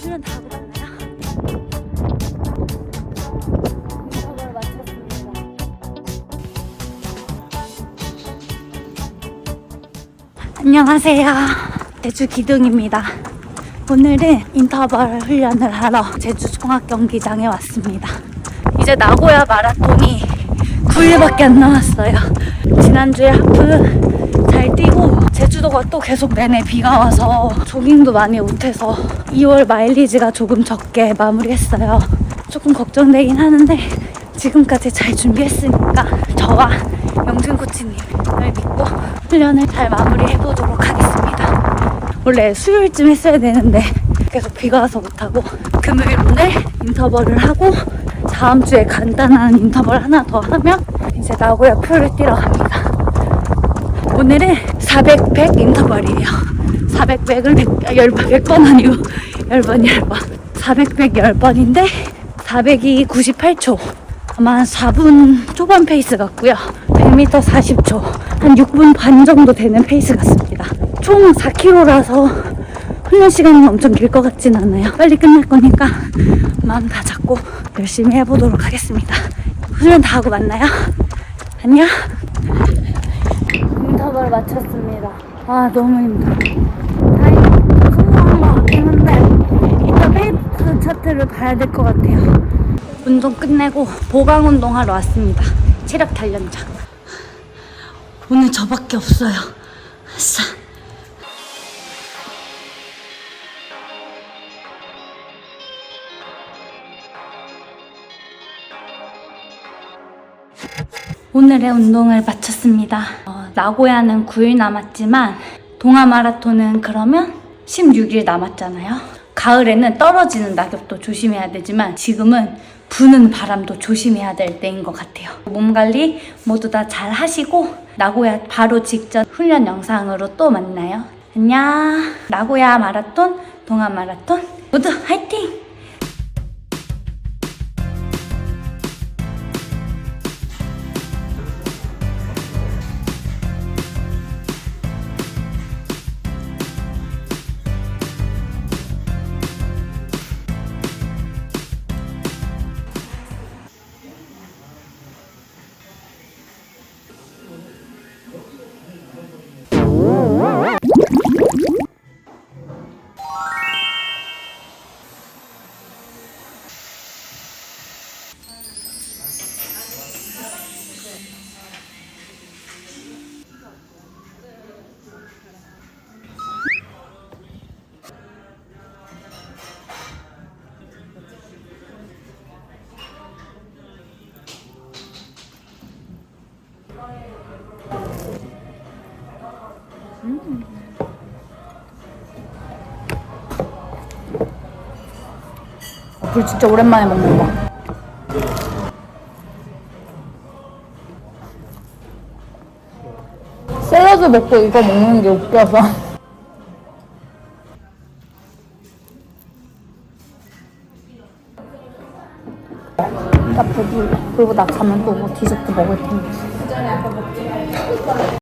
훈련 다 하고 마쳤습니다. 안녕하세요. 제주 기둥입니다. 오늘은 인터벌 훈련을 하러 제주 종합경기장에 왔습니다. 이제 나고야 마라톤이 9일밖에 안 남았어요. 지난주에 하프 잘 뛰고 제주도가 또 계속 내내 비가 와서 조깅도 많이 못해서 2월 마일리지가 조금 적게 마무리했어요. 조금 걱정되긴 하는데 지금까지 잘 준비했으니까 저와 영준 코치님을 믿고 훈련을 잘 마무리해보도록 하겠습니다. 원래 수요일쯤 했어야 되는데 계속 비가 와서 못하고 금요일 오늘 인터벌을 하고 다음 주에 간단한 인터벌 하나 더 하면 이제 나고야 표를 뛰러 갑니다. 오늘은 400, 100 인터벌이에요. 400, 100을 100, 10번, 100 번 아니고 10번, 10번. 400, 100 10번인데 400이 98초. 아마 한 4분 초반 페이스 같고요. 100m 40초. 한 6분 반 정도 되는 페이스 같습니다. 총 4km라서 훈련 시간은 엄청 길 것 같진 않아요. 빨리 끝날 거니까 마음 다 잡고 열심히 해보도록 하겠습니다. 훈련 다 하고 만나요. 안녕. 인터벌 마쳤습니다. 아 너무 힘들어. 다행히 성공한 것 같긴 한데 이따 페이스 차트를 봐야 될 것 같아요. 운동 끝내고 보강 운동하러 왔습니다. 체력 단련장. 오늘 저밖에 없어요. 아싸. 오늘의 운동을 마쳤습니다. 어, 나고야는 9일 남았지만 동아 마라톤은 그러면 16일 남았잖아요. 가을에는 떨어지는 낙엽도 조심해야 되지만 지금은 부는 바람도 조심해야 될 때인 것 같아요. 몸 관리 모두 다 잘 하시고 나고야 바로 직전 훈련 영상으로 또 만나요. 안녕. 나고야 마라톤, 동아 마라톤 모두 화이팅! 굴 진짜 오랜만에 먹는 거. 샐러드 먹고 이거 먹는 게 웃겨서. 나 배불러. 그리고 나 가면 또 뭐 디저트 먹을 텐데.